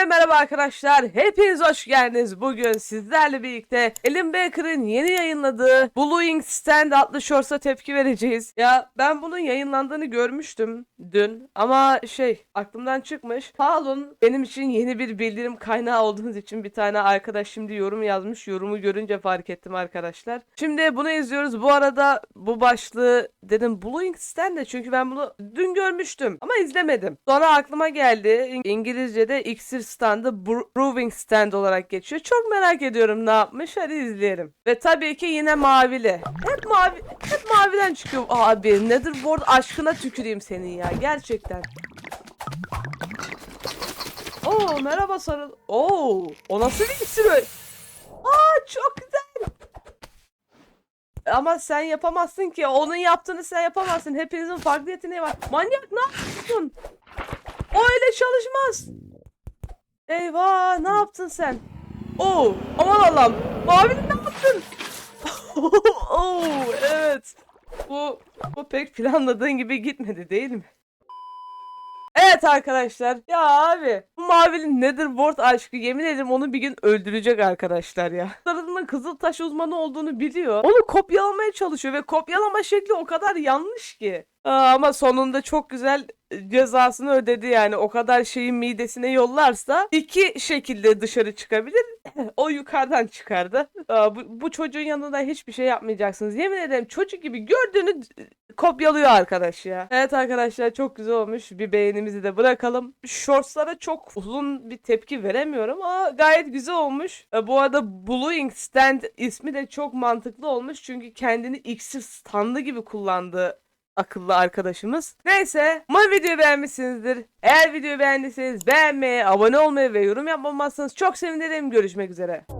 Hepinize merhaba arkadaşlar. Hepiniz hoş geldiniz. Bugün sizlerle birlikte Ellen Baker'ın yeni yayınladığı Blue Stand adlı shorts'a tepki vereceğiz. Ya ben bunun yayınlandığını görmüştüm dün ama şey aklımdan çıkmış. Sağ olun benim için yeni bir bildirim kaynağı olduğunuz için bir tane arkadaş şimdi yorum yazmış. Yorumu görünce fark ettim arkadaşlar. Şimdi bunu izliyoruz. Bu arada bu başlığı dedim Blue Stand ne? Çünkü ben bunu dün görmüştüm ama izlemedim. Sonra aklıma geldi. İng- İngilizce'de iksir standı Brewing Stand olarak geçiyor. Çok merak ediyorum ne yapmış. Hadi izleyelim. Ve tabii ki yine mavili. Hep mavi hep maviden çıkıyor. Abi Netherboard aşkına tüküreyim senin ya. Gerçekten. Oo merhaba sarıl. Oo o nasıl bir öyle? Aa çok güzel. Ama sen yapamazsın ki. Onun yaptığını sen yapamazsın. Hepinizin farklı yeteneği var. Manyak ne yapıyorsun? O öyle çalışmaz. Eyvah ne yaptın sen? Oo aman Allah'ım. Mavili ne yaptın? Oo evet. Bu, bu pek planladığın gibi gitmedi değil mi? Evet arkadaşlar. Ya abi bu mavinin Netherboard aşkı yemin ederim onu bir gün öldürecek arkadaşlar ya. Sarılının kızıl taş uzmanı olduğunu biliyor. Onu kopyalamaya çalışıyor ve kopyalama şekli o kadar yanlış ki. Ama sonunda çok güzel e, cezasını ödedi yani. O kadar şeyin midesine yollarsa iki şekilde dışarı çıkabilir. o yukarıdan çıkardı. Bu, bu çocuğun yanında hiçbir şey yapmayacaksınız. Yemin ederim çocuk gibi gördüğünü e, kopyalıyor arkadaş ya. Evet arkadaşlar çok güzel olmuş. Bir beğenimizi de bırakalım. Shortslara çok uzun bir tepki veremiyorum ama gayet güzel olmuş. E, bu arada Blueing Stand ismi de çok mantıklı olmuş. Çünkü kendini iksir standı gibi kullandı akıllı arkadaşımız. Neyse, umarım videoyu beğenmişsinizdir. Eğer videoyu beğendiyseniz beğenmeyi, abone olmayı ve yorum yapmamazsanız çok sevinirim. Görüşmek üzere.